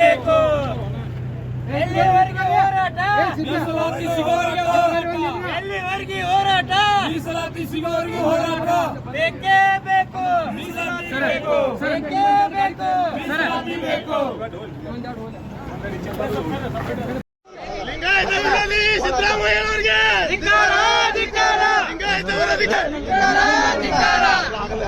ಬೇಕು. ಎಲ್ಲಿವರೆಗೆ ಹೋರಾಟ? ಮೀಸಲಾತಿ ಸಿಗೋವರೆಗೆ ಹೋರಾಟ. ಬೇಕೇ ಬೇಕು. ಮೀಸಲಾತಿ ಬೇಕು. ಬೇಕೇ ಬೇಕು. ಮೀಸಲಾತಿ ಬೇಕು. ಲಿಂಗಾಯತಗಳಲ್ಲಿ ಸಿದ್ದರಾಮಯ್ಯನವರಿಗೆ ಧಿಕ್ಕಾರ ಧಿಕ್ಕಾರ. ಲಿಂಗಾಯತವರಿಗೆ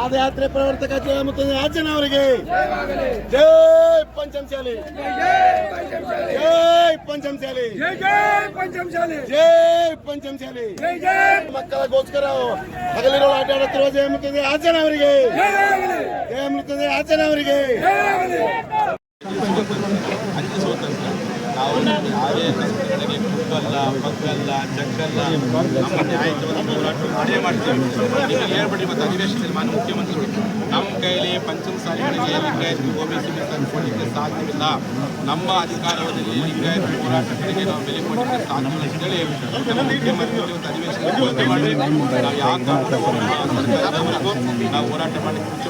ಪಾದಯಾತ್ರೆ ಪ್ರವರ್ತಕ ಜಯ ರಾಜ್ಯನವರಿಗೆ ಜೈ ಪಂಚಮಶಾಲಿ ಜೈ ಪಂಚಮಶಾಲಿ ಜೈ ಪಂಚಮಶಾಲಿ ಮಕ್ಕಳಿಗೋಸ್ಕರ ಹಗಲಿರೋ ಆಟ ಆಡುತ್ತಿರುವ ಜಯ ಮುತ್ತಂದೆ ಆಚನೆ ಅವರಿಗೆ ಜೈ ಆಗಲಿ ಜಯ ಮುತ್ತಂದೆ ಆಚನೆ ಅವರಿಗೆ ಜೈ ಆಗಲಿ ಅಂಚೆ ಸ್ವಾತಂತ್ರ್ಯ ನಾವು ಯಾವುದೇ ಕಷ್ಟಗಳಿಗೆ ಕುಗ್ಗಲ್ಲ, ಬಗ್ಗಲ್ಲ ಚಕ್ಕಲ್ಲ ನಮ್ಮ ನ್ಯಾಯಯುತವಾದ ಹೋರಾಟ ಮಾಡೇ ಮಾಡ್ತೀವಿ. ನಿಮಗೆ ಮತ್ತು ಅಧಿವೇಶನದಲ್ಲಿ ಮಾನ್ಯ ಮುಖ್ಯಮಂತ್ರಿಗಳು ನಮ್ಮ ಕೈಯಲ್ಲಿ ಪಂಚಮ ಸಾಲಿಗಳಿಗೆ ಲಿಂಗಾಯತ ಓಬಿಸಿ ಕೊಡಲಿಕ್ಕೆ ಸಾಧ್ಯವಿಲ್ಲ. ನಮ್ಮ ಅಧಿಕಾರದಲ್ಲಿ ಲಿಂಗಾಯತ ಹೋರಾಟಗಳಿಗೆ ನಾವು ಬೆಲೆ ಕೊಡಲಿಕ್ಕೆ ಸಾಧ್ಯವಿಲ್ಲ ಅಂತೇಳಿ ಮುಖ್ಯಮಂತ್ರಿಗಳು ಇವತ್ತು ಅಧಿವೇಶನದಲ್ಲಿ ಮಾಡಿ ನಾವು ಯಾವ ಸರ್ಕಾರದವರೆಗೂ ನಾವು ಹೋರಾಟ ಮಾಡಲಿಕ್ಕೆ